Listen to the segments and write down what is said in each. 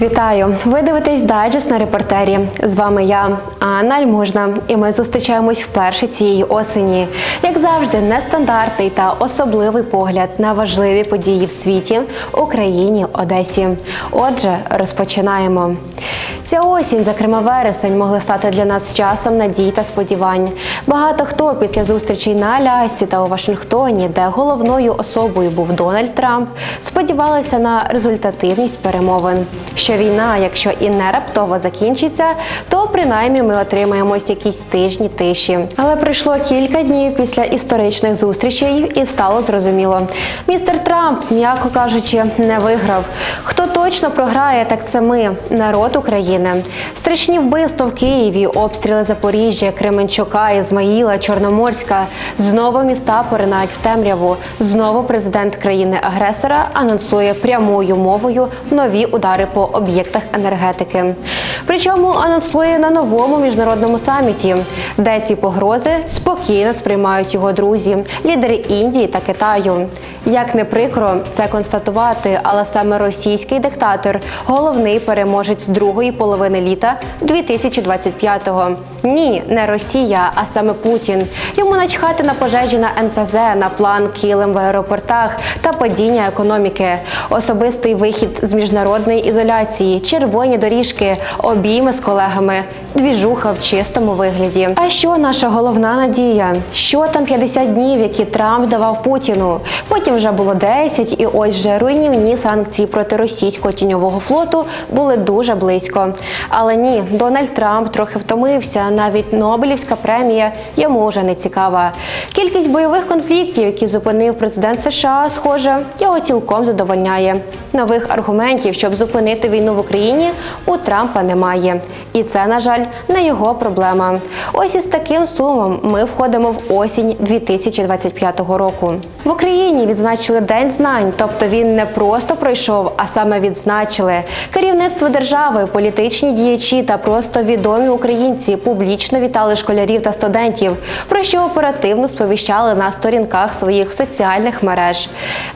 Вітаю! Ви дивитесь дайджест на репортері. З вами я, Анна Альмужна, і ми зустрічаємось вперше цієї осені. Як завжди, нестандартний та особливий погляд на важливі події в світі, Україні, Одесі. Отже, розпочинаємо. Ця осінь, зокрема вересень, могли стати для нас часом надій та сподівань. Багато хто після зустрічей на Алясці та у Вашингтоні, де головною особою був Дональд Трамп, сподівалися на результативність перемовин. Що війна, якщо і не раптово закінчиться, то принаймні ми отримаємо якісь тижні тиші. Але пройшло кілька днів після історичних зустрічей, і стало зрозуміло. Містер Трамп, м'яко кажучи, не виграв. Хто точно програє, так це ми, народ України. Страшні вбивства в Києві, обстріли Запоріжжя, Кременчука, Ізмаїла, Чорноморська. Знову міста поринають в темряву. Знову президент країни-агресора анонсує прямою мовою нові удари по об'єктах енергетики. Причому анонсує на новому міжнародному саміті, де ці погрози спокійно сприймають його друзі, лідери Індії та Китаю. Як не прикро це констатувати, але саме російський диктатор головний переможець другої половини літа 2025-го. Ні, не Росія, а саме Путін. Йому начхати на пожежі на НПЗ, на план килим в аеропортах та падіння економіки, особистий вихід з міжнародної ізоляції, червоні доріжки, обійми з колегами, двіжуха в чистому вигляді. А що наша головна надія? Що там 50 днів, які Трамп давав Путіну? Потім вже було 10, і ось вже руйнівні санкції проти російського тіньового флоту були дуже близько. Але ні, Дональд Трамп трохи втомився. Навіть Нобелівська премія йому вже не цікава. Кількість бойових конфліктів, які зупинив президент США, схоже, його цілком задовольняє. Нових аргументів, щоб зупинити війну в Україні, у Трампа немає. І це, на жаль, не його проблема. Ось із таким сумом ми входимо в осінь 2025 року. В Україні відзначили День знань, тобто він не просто пройшов, а саме відзначили. Керівництво держави, політичні діячі та просто відомі українці публічно вітали школярів та студентів, про що оперативно сповіщали на сторінках своїх соціальних мереж.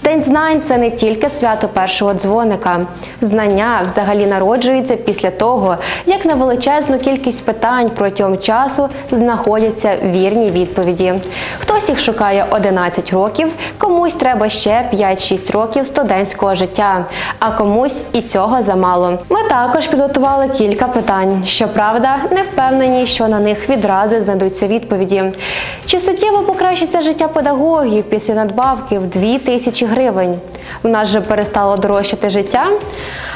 День знань це не тільки свято першого дзвоника. Знання взагалі народжуються після того, як на величезну кількість питань протягом часу знаходяться вірні відповіді. Хтось їх шукає 11 років, комусь треба ще 5-6 років студентського життя, а комусь і цього замало. Ми також підготували кілька питань. Щоправда, не впевнені, що на них відразу знайдуться відповіді. Чи суттєво покращиться життя педагогів після надбавки в 2 тисячі гривень? В нас же перестало дорожчати життя.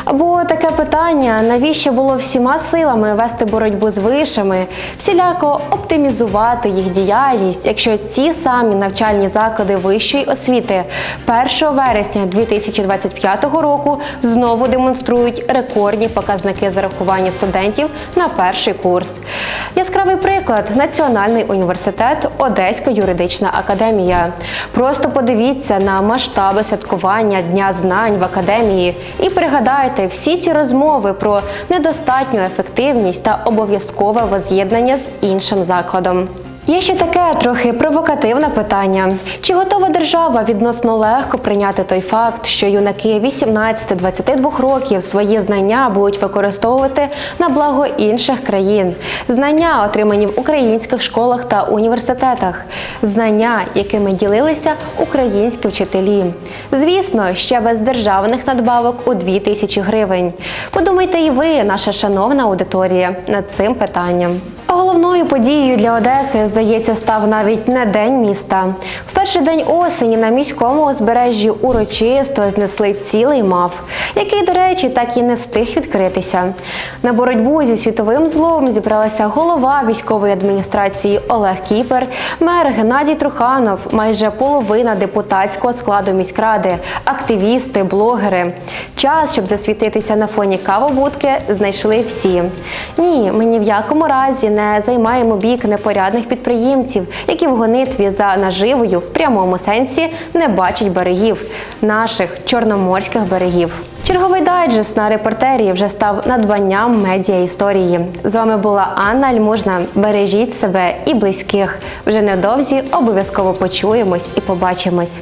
Або таке питання: навіщо було всіма силами вести боротьбу з вишами, всіляко оптимізувати їх діяльність, якщо ці самі навчальні заклади вищої освіти 1 вересня 2025 року знову демонструють рекордні показники зарахування студентів на перший курс. Яскравий приклад Національний університет, Одеська юридична академія. Просто подивіться на масштаби святкування Дня знань в академії і пригадайте всі ці розмови про недостатню ефективність та обов'язкове воз'єднання з іншим закладом. Є ще таке трохи провокативне питання: чи готова держава відносно легко прийняти той факт, що юнаки 18-22 років свої знання будуть використовувати на благо інших країн, знання, отримані в українських школах та університетах, знання, якими ділилися українські вчителі. Звісно, ще без державних надбавок у 2 тисячі гривень. Подумайте і ви, наша шановна аудиторія, над цим питанням. Головною подією для Одеси, здається, став навіть не день міста. В перший день осені на міському узбережжі урочисто знесли цілий мав, який, до речі, так і не встиг відкритися. На боротьбу зі світовим злом зібралася голова військової адміністрації Олег Кіпер, мер Геннадій Труханов, майже половина депутатського складу міськради, активісти, блогери. Час, щоб засвітитися на фоні кавобудки, знайшли всі. Ні, ми ні в якому разі не займаємо бік непорядних підприємців, які в гонитві за наживою в прямому сенсі не бачать берегів наших чорноморських берегів. Черговий дайджест на репортері вже став надбанням медіа історії. З вами була Анна Альмужна. Бережіть себе і близьких. Вже невдовзі обов'язково почуємось і побачимось.